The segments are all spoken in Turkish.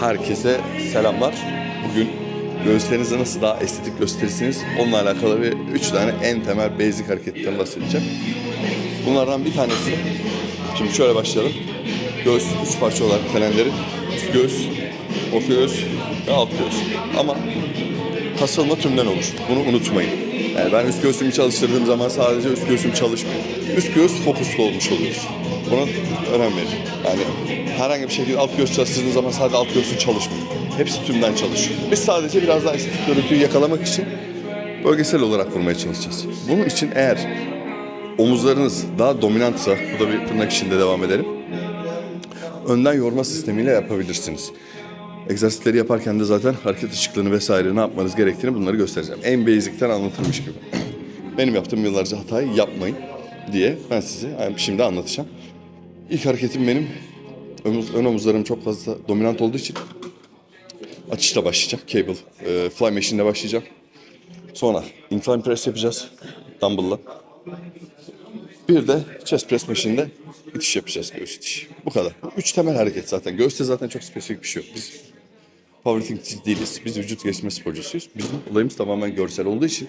Herkese selamlar. Bugün göğüslerinizi nasıl daha estetik gösterirsiniz onunla alakalı bir üç tane en temel basic hareketten bahsedeceğim. Bunlardan bir tanesi, şimdi şöyle başlayalım. Göğüs üç parça olarak kalemleri, üst göğüs, orta göğüs ve alt göğüs. Ama kasılma tümden olur. Bunu unutmayın. Yani ben üst göğsümü çalıştırdığım zaman sadece üst göğsüm çalışmıyor. Üst göğüs fokuslu olmuş oluyoruz. Buna önem verin. Yani herhangi bir şekilde alt göğüs çalıştırdığınız zaman sadece alt göğsün çalışmıyor. Hepsi tümden çalışıyor. Biz sadece biraz daha estetik görüntüyü yakalamak için bölgesel olarak vurmaya çalışacağız. Bunun için eğer omuzlarınız daha dominantsa, bu da bir tırnak içinde devam edelim. Önden yorma sistemiyle yapabilirsiniz. Egzersizleri yaparken de zaten hareket ışıklığını vesaire ne yapmanız gerektiğini bunları göstereceğim. En basic'ten anlatılmış gibi. Benim yaptığım yıllarca hatayı yapmayın diye ben size şimdi anlatacağım. İlk hareketim benim ön omuzlarım çok fazla dominant olduğu için açışla başlayacağım. Cable, e, fly machine'le başlayacağım. Sonra incline press yapacağız dumbbell'la. Bir de chest press machine'de itiş yapacağız göğüs itiş. Bu kadar. Üç temel hareket zaten. Göğüste zaten çok spesifik bir şey yok. Biz powerlifting değiliz. Biz vücut geliştirme sporcusuyuz. Bizim olayımız tamamen görsel olduğu için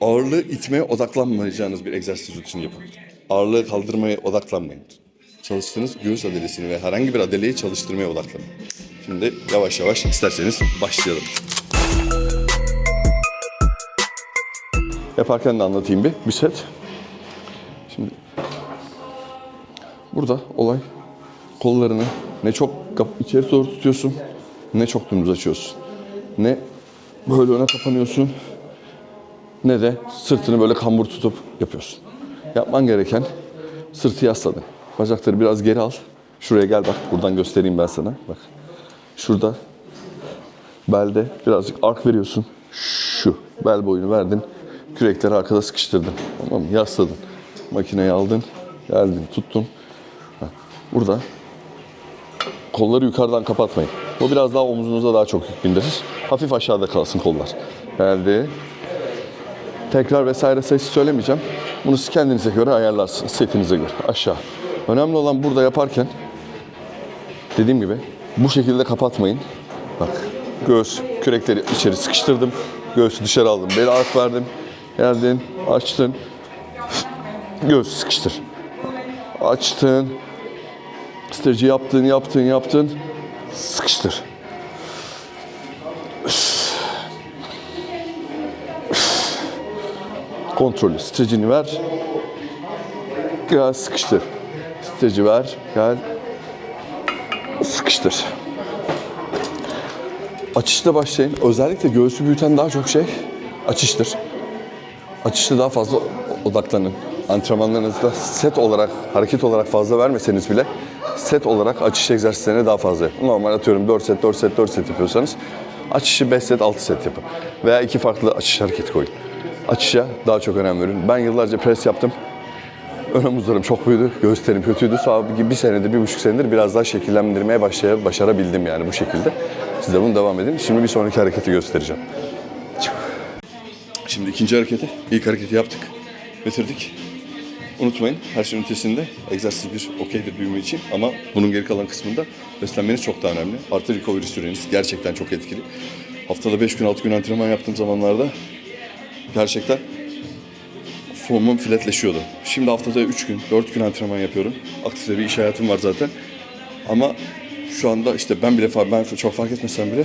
ağırlığı itmeye odaklanmayacağınız bir egzersiz rutini yapın. Ağırlığı kaldırmaya odaklanmayın. Çalıştığınız göğüs adalesini ve herhangi bir adaleyi çalıştırmaya odaklanın. Şimdi yavaş yavaş isterseniz başlayalım. Yaparken de anlatayım bir, bir set. Şimdi burada olay kollarını ne çok içeri doğru tutuyorsun ne çok dümdüz açıyorsun. Ne böyle öne kapanıyorsun ne de sırtını böyle kambur tutup yapıyorsun. Yapman gereken sırtı yasladın. Bacakları biraz geri al. Şuraya gel bak buradan göstereyim ben sana. Bak. Şurada belde birazcık ark veriyorsun. Şu bel boyunu verdin. Kürekleri arkada sıkıştırdın. Tamam mı? Yasladın. Makineyi aldın. Geldin tuttun. Ha, Burada kolları yukarıdan kapatmayın. O biraz daha omuzunuza daha çok yük bindirir. Hafif aşağıda kalsın kollar. Geldi. Tekrar vesaire sayısı söylemeyeceğim. Bunu siz kendinize göre ayarlarsınız. Setinize göre. Aşağı. Önemli olan burada yaparken dediğim gibi bu şekilde kapatmayın. Bak göğüs kürekleri içeri sıkıştırdım. Göğsü dışarı aldım. Beli ark verdim. Geldin, açtın. Göğsü sıkıştır. Açtın. Stretch'i yaptın, yaptın, yaptın. Sıkıştır. Kontrolü. Stretch'ini ver. Gel sıkıştır. Stretch'i ver. Gel. Sıkıştır. Açışta başlayın. Özellikle göğsü büyüten daha çok şey açıştır. Açışta daha fazla odaklanın. Antrenmanlarınızda set olarak, hareket olarak fazla vermeseniz bile set olarak açış egzersizlerine daha fazla yapın. Normal atıyorum 4 set, 4 set, 4 set yapıyorsanız açışı 5 set, 6 set yapın. Veya iki farklı açış hareketi koyun. Açışa daha çok önem verin. Ben yıllarca pres yaptım. Ön omuzlarım çok büyüdü, göğüslerim kötüydü. Sağ bir, senedir, bir buçuk senedir biraz daha şekillendirmeye başlaya, başarabildim yani bu şekilde. Siz de bunu devam edin. Şimdi bir sonraki hareketi göstereceğim. Şimdi ikinci hareketi, ilk hareketi yaptık, bitirdik. Unutmayın her şeyin ötesinde egzersiz bir okeydir büyüme için ama bunun geri kalan kısmında beslenmeniz çok daha önemli. Artı recovery süreniz gerçekten çok etkili. Haftada 5 gün 6 gün antrenman yaptığım zamanlarda gerçekten formum flatleşiyordu. Şimdi haftada 3 gün, 4 gün antrenman yapıyorum. Aktif bir iş hayatım var zaten. Ama şu anda işte ben bile ben çok fark etmesem bile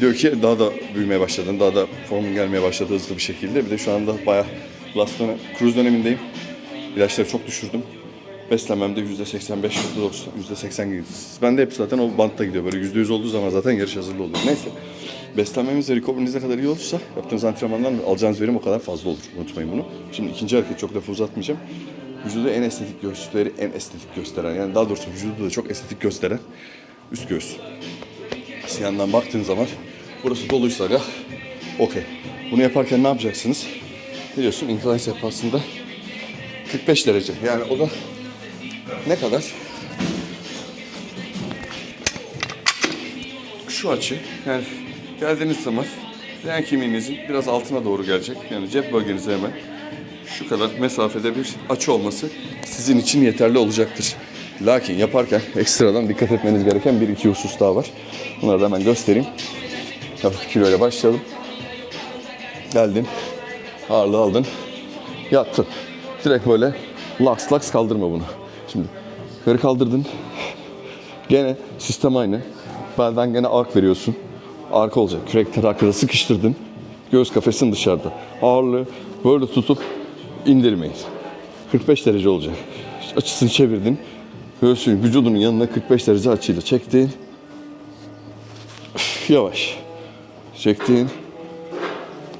diyor ki daha da büyümeye başladın, daha da formun gelmeye başladı hızlı bir şekilde. Bir de şu anda bayağı last dönem, cruise dönemindeyim. İlaçları çok düşürdüm. Beslenmemde yüzde 85, yüzde 90, yüzde 80 gidiyor. Ben de hep zaten o bantta gidiyor. Böyle yüzde yüz olduğu zaman zaten yarış hazırlığı oluyor. Neyse. Beslenmemiz ve recovery'niz ne kadar iyi olursa yaptığınız antrenmandan alacağınız verim o kadar fazla olur. Unutmayın bunu. Şimdi ikinci hareket çok lafı uzatmayacağım. Vücudu en estetik göğüsleri en estetik gösteren yani daha doğrusu vücudu da çok estetik gösteren üst göğüs. Yandan baktığın zaman burası doluysa da okey. Bunu yaparken ne yapacaksınız? Biliyorsun incline sehpasında 45 derece. Yani o da ne kadar? Şu açı yani geldiğiniz zaman leğen kemiğinizin biraz altına doğru gelecek. Yani cep bölgenize hemen şu kadar mesafede bir açı olması sizin için yeterli olacaktır. Lakin yaparken ekstradan dikkat etmeniz gereken bir iki husus daha var. Bunları da hemen göstereyim. Hafif kiloyla başlayalım. Geldin. Ağırlığı aldın. Yattın. Direkt böyle laks laks kaldırma bunu. Şimdi yukarı kaldırdın. Gene sistem aynı. Belden gene ark veriyorsun. Arka olacak. Kürekleri arkada sıkıştırdın. Göğüs kafesin dışarıda. Ağırlığı böyle tutup indirmeyin. 45 derece olacak. Açısını çevirdin. Göğsün vücudunun yanına 45 derece açıyla çektin. Üf, Yavaş. Çektin.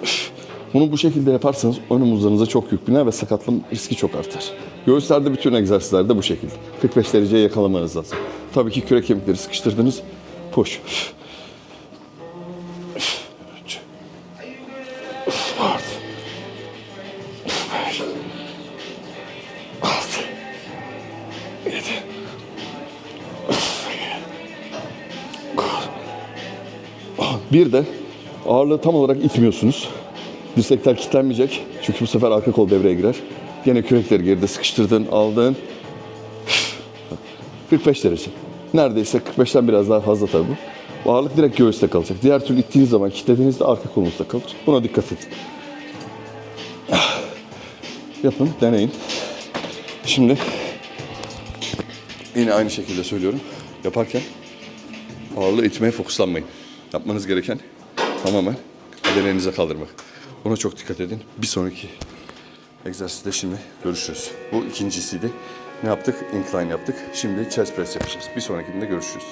Üf. Bunu bu şekilde yaparsanız ön omuzlarınıza çok yük biner ve sakatlığın riski çok artar. Göğüslerde bütün egzersizlerde bu şekilde. 45 dereceye yakalamanız lazım. Tabii ki kürek kemikleri sıkıştırdınız. Push. Üf. Bir de ağırlığı tam olarak itmiyorsunuz. Dirsekler kilitlenmeyecek. Çünkü bu sefer arka kol devreye girer. Yine kürekleri geride sıkıştırdın, aldın. 45 derece. Neredeyse 45'ten biraz daha fazla tabii bu. Ağırlık direkt göğüste kalacak. Diğer türlü ittiğiniz zaman kilitlediğinizde arka kolunuzda kalır. Buna dikkat edin. Yapın, deneyin. Şimdi yine aynı şekilde söylüyorum. Yaparken ağırlığı itmeye fokuslanmayın. Yapmanız gereken tamamen bedeninize kaldırmak. Buna çok dikkat edin. Bir sonraki egzersizde şimdi görüşürüz. Bu ikincisiydi. Ne yaptık? Incline yaptık. Şimdi chest press yapacağız. Bir sonrakinde görüşürüz.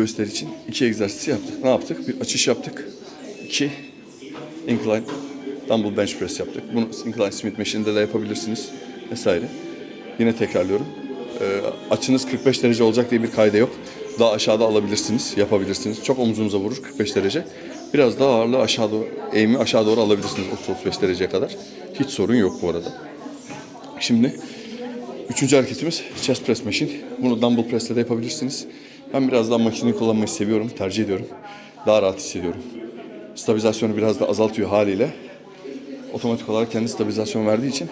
Göğüsler için iki egzersiz yaptık. Ne yaptık? Bir açış yaptık. İki incline dumbbell bench press yaptık. Bunu incline Smith machine'de de yapabilirsiniz vesaire. Yine tekrarlıyorum. Ee, açınız 45 derece olacak diye bir kayda yok. Daha aşağıda alabilirsiniz, yapabilirsiniz. Çok omuzunuza vurur 45 derece. Biraz daha ağırlığı aşağı doğru, eğimi aşağı doğru alabilirsiniz 30-35 dereceye kadar. Hiç sorun yok bu arada. Şimdi Üçüncü hareketimiz chest press machine. Bunu dumbbell press'le de yapabilirsiniz. Ben biraz daha makineyi kullanmayı seviyorum, tercih ediyorum. Daha rahat hissediyorum. Stabilizasyonu biraz da azaltıyor haliyle. Otomatik olarak kendi stabilizasyon verdiği için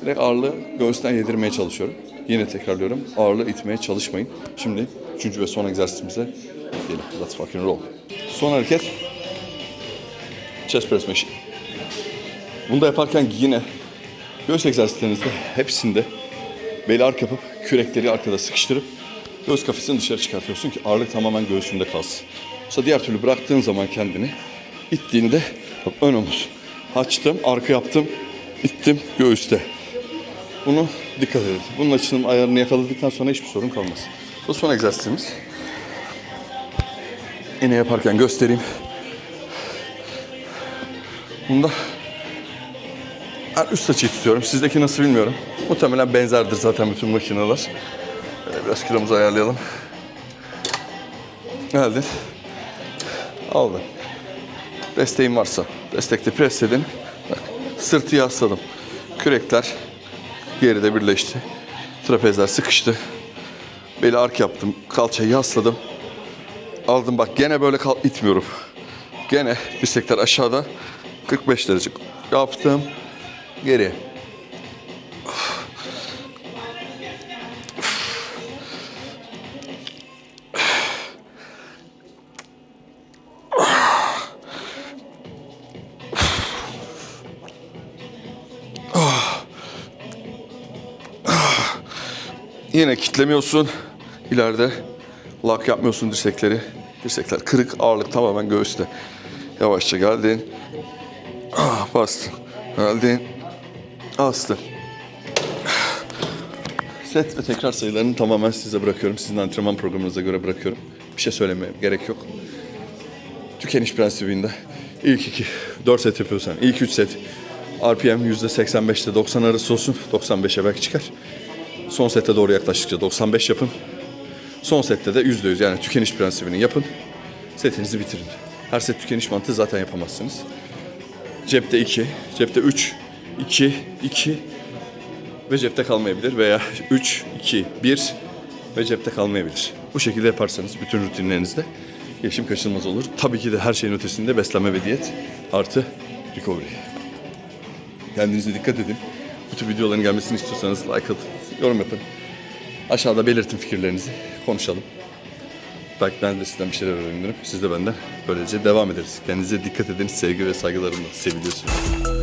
direkt ağırlığı göğüsten yedirmeye çalışıyorum. Yine tekrarlıyorum. Ağırlığı itmeye çalışmayın. Şimdi üçüncü ve son egzersizimize gidelim. Let's fucking roll. Son hareket chest press machine. Bunu da yaparken yine göğüs egzersizlerinizde hepsinde beli arka yapıp kürekleri arkada sıkıştırıp göğüs kafesini dışarı çıkartıyorsun ki ağırlık tamamen göğsünde kalsın. Yoksa diğer türlü bıraktığın zaman kendini ittiğini de bak ön omuz. Açtım, arka yaptım, ittim göğüste. Bunu dikkat edin. Bunun açının ayarını yakaladıktan sonra hiçbir sorun kalmaz. Bu son egzersizimiz. Yine yaparken göstereyim. Bunda ben üst açıyı tutuyorum. Sizdeki nasıl bilmiyorum. Muhtemelen benzerdir zaten bütün makineler. Biraz kilomuzu ayarlayalım. Geldin. Aldın. Desteğin varsa destekte pres edin. Sırtı yasladım. Kürekler geride birleşti. Trapezler sıkıştı. Beli ark yaptım. Kalçayı yasladım. Aldım bak gene böyle kal itmiyorum. Gene dirsekler aşağıda. 45 derece yaptım. Geri. Yine kitlemiyorsun. İleride lock yapmıyorsun dirsekleri. Dirsekler kırık, ağırlık tamamen göğüste. Yavaşça geldin. Ah, bastın. Geldin. Astın. Set ve tekrar sayılarını tamamen size bırakıyorum. Sizin antrenman programınıza göre bırakıyorum. Bir şey söylemeye gerek yok. Tükeniş prensibinde ilk iki, 4 set yapıyorsan ilk 3 set RPM %85'te 90 arası olsun. 95'e belki çıkar. Son sete doğru yaklaştıkça 95 yapın. Son sette de %100 yani tükeniş prensibini yapın. Setinizi bitirin. Her set tükeniş mantığı zaten yapamazsınız. Cepte 2, cepte 3, 2, 2 ve cepte kalmayabilir veya 3, 2, 1 ve cepte kalmayabilir. Bu şekilde yaparsanız bütün rutinlerinizde gelişim kaçınılmaz olur. Tabii ki de her şeyin ötesinde beslenme ve diyet artı recovery. Kendinize dikkat edin. Bu tür videoların gelmesini istiyorsanız like atın, yorum yapın. Aşağıda belirtin fikirlerinizi, konuşalım. Belki ben de sizden bir şeyler öğrenirim. Siz de benden. Böylece devam ederiz. Kendinize dikkat edin. Sevgi ve saygılarımla seviliyorsunuz.